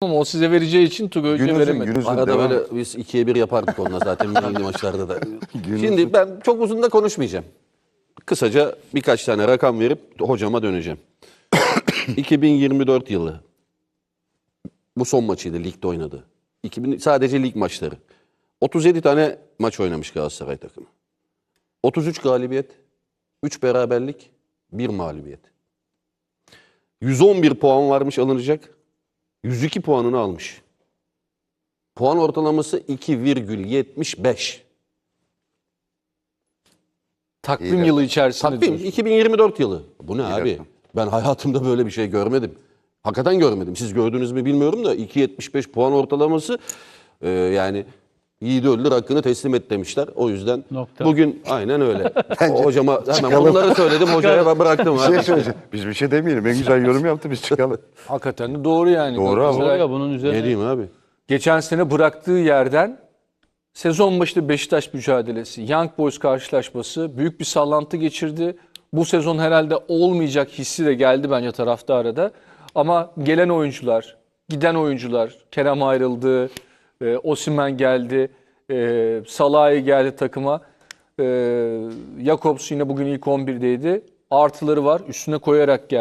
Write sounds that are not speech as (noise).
Ama o size vereceği için Tugay Hoca'ya Günüzün, veremedi. Arada devam. böyle biz ikiye bir yapardık onunla zaten milli (laughs) maçlarda da. Günümüzün- Şimdi ben çok uzun da konuşmayacağım. Kısaca birkaç tane rakam verip hocama döneceğim. (coughs) 2024 yılı. Bu son maçıydı ligde oynadı. 2000, sadece lig maçları. 37 tane maç oynamış Galatasaray takımı. 33 galibiyet, 3 beraberlik, 1 mağlubiyet. 111 puan varmış alınacak. 102 puanını almış. Puan ortalaması 2,75. Takvim yılı içerisinde Takvim diyorsun. 2024 yılı. Bu ne abi? rakam. Ben hayatımda böyle bir şey görmedim. Hakikaten görmedim. Siz gördünüz mü bilmiyorum da 2.75 puan ortalaması e, yani yiğidi öldür hakkını teslim et demişler. O yüzden Nokta. bugün aynen öyle. (laughs) O hocama hemen bunları söyledim hocaya ben bıraktım. Bir şey söyleyeceğim. Biz bir şey demeyelim. En güzel yorum yaptı biz çıkalım. (laughs) Hakikaten de doğru yani. Doğru ama. Galatasaray Ya bunun üzerine ne diyeyim abi? Geçen sene bıraktığı yerden sezon başında Beşiktaş mücadelesi, Young Boys karşılaşması büyük bir sallantı geçirdi. Bu sezon herhalde olmayacak hissi de geldi bence taraftara da. Ama gelen oyuncular, giden oyuncular, Kerem ayrıldı, e, Osimhen geldi, e, Salah'ı geldi takıma. E, Jakobs yine bugün ilk 11'deydi. Artıları var, üstüne koyarak geldi.